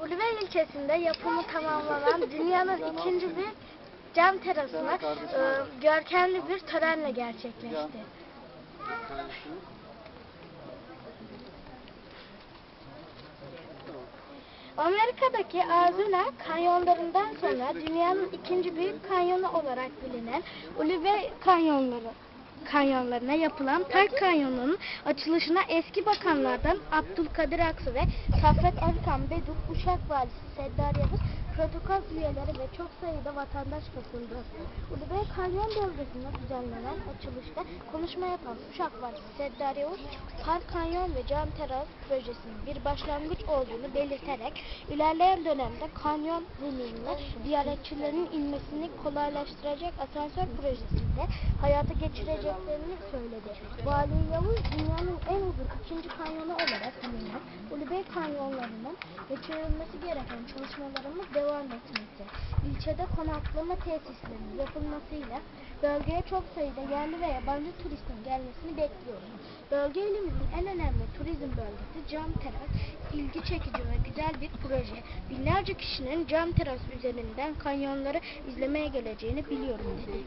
Ulubey ilçesinde yapımı tamamlanan dünyanın ikinci bir cam terasına e, görkemli bir törenle gerçekleşti. Amerika'daki Azuna kanyonlarından sonra dünyanın ikinci büyük kanyonu olarak bilinen Ulubey kanyonları kanyonlarına yapılan Park Kanyonu'nun açılışına eski bakanlardan Abdülkadir Aksu ve Saffet Erkan Beduk, Uşak Valisi Seddar Yavuz, protokol üyeleri ve çok sayıda vatandaş katıldı. Ulubey Kanyon bölgesinde düzenlenen açılışta konuşma yapan Uşak Valisi Seddar Yavuz, Park Kanyon ve Cam Teras projesinin bir başlangıç olduğunu belirterek ilerleyen dönemde kanyon zeminine ziyaretçilerin inmesini kolaylaştıracak asansör projesinde hayata geçireceklerini söyledi. Vali Yavuz dünyanın en uzun ikinci kanyonu olarak bilinen Ulubey kanyonlarının geçirilmesi gereken çalışmalarımız devam etmekte. İlçede konaklama tesislerinin yapılmasıyla bölgeye çok sayıda yerli ve yabancı turistin gelmesini bekliyoruz. Bölge ilimizin en önemli turizm bölgesi Cam Teras, ilgi çekici ve güzel bir proje. Binlerce kişinin Cam Teras üzerinden kanyonları izlemeye geleceğini biliyorum dedi.